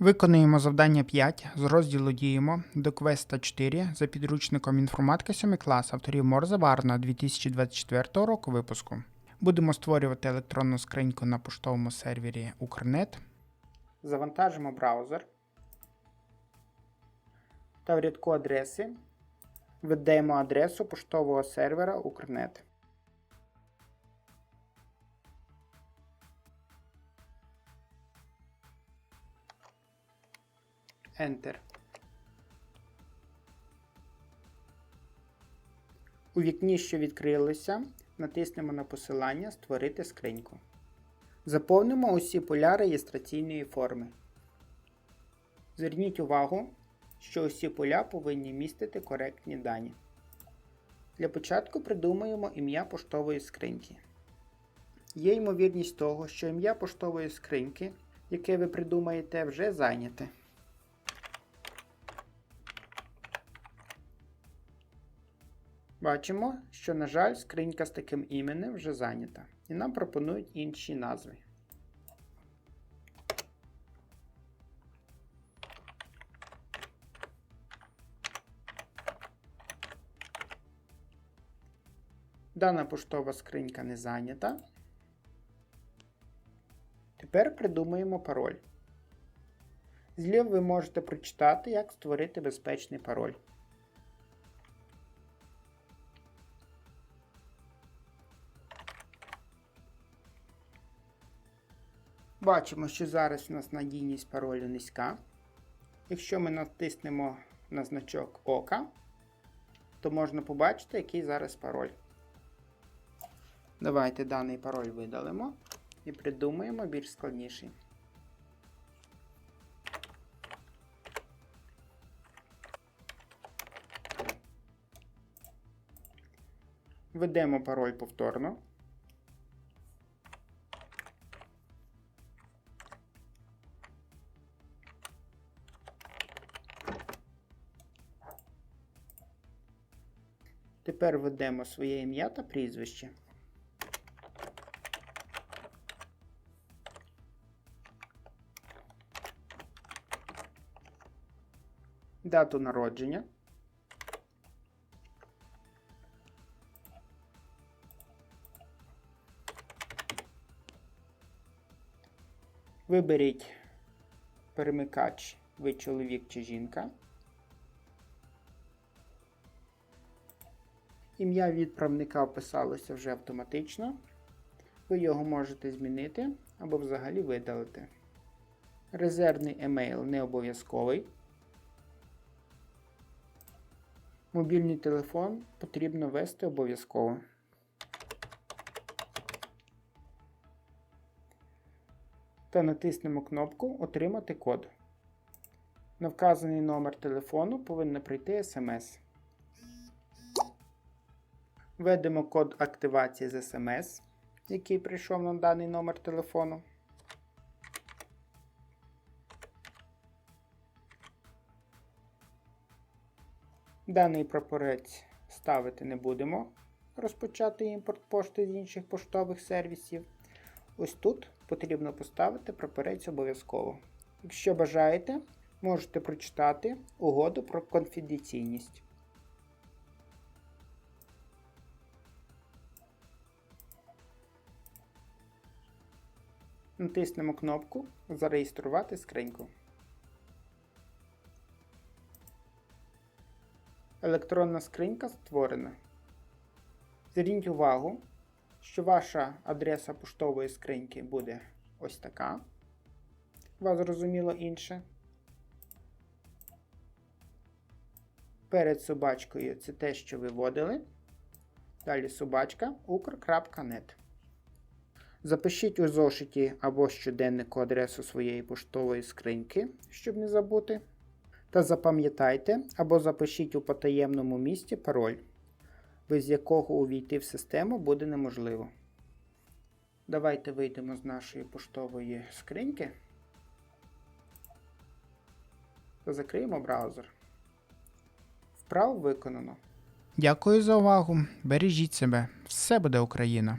Виконуємо завдання 5 з розділу Діємо до квеста 4 за підручником інформатика 7 клас авторів Морзе Варна 2024 року випуску. Будемо створювати електронну скриньку на поштовому сервері Укрнет. Завантажимо браузер та в рядку адреси введемо адресу поштового сервера Укрнет. Enter. У вікні, що відкрилося, натиснемо на посилання Створити скриньку. Заповнимо усі поля реєстраційної форми. Зверніть увагу, що усі поля повинні містити коректні дані. Для початку придумаємо ім'я поштової скриньки. Є ймовірність того, що ім'я поштової скриньки, яке ви придумаєте, вже зайняте. Бачимо, що, на жаль, скринька з таким іменем вже зайнята, і нам пропонують інші назви. Дана поштова скринька не зайнята. Тепер придумаємо пароль. Зліва ви можете прочитати, як створити безпечний пароль. Бачимо, що зараз у нас надійність паролю низька. Якщо ми натиснемо на значок ока, то можна побачити, який зараз пароль. Давайте даний пароль видалимо і придумаємо більш складніший. Введемо пароль повторно. Тепер введемо своє ім'я та прізвище. Дату народження. Виберіть перемикач ви чоловік чи жінка. Ім'я відправника вписалося вже автоматично. Ви його можете змінити або взагалі видалити. Резервний емейл не обов'язковий. Мобільний телефон потрібно ввести обов'язково. Та натиснемо кнопку Отримати код. На вказаний номер телефону повинна прийти смс. Введемо код активації з SMS, який прийшов на даний номер телефону. Даний прапорець ставити не будемо. Розпочати імпорт пошти з інших поштових сервісів. Ось тут потрібно поставити прапорець обов'язково. Якщо бажаєте, можете прочитати угоду про конфіденційність. Натиснемо кнопку Зареєструвати скриньку. Електронна скринька створена. Зверніть увагу, що ваша адреса поштової скриньки буде ось така. Вас зрозуміло інше. Перед собачкою це те, що ви вводили. Далі собачка ukr.net. Запишіть у зошиті або щоденнику адресу своєї поштової скриньки, щоб не забути. Та запам'ятайте або запишіть у потаємному місці пароль, без якого увійти в систему буде неможливо. Давайте вийдемо з нашої поштової скриньки та закриємо браузер. Вправо виконано. Дякую за увагу. Бережіть себе. Все буде Україна!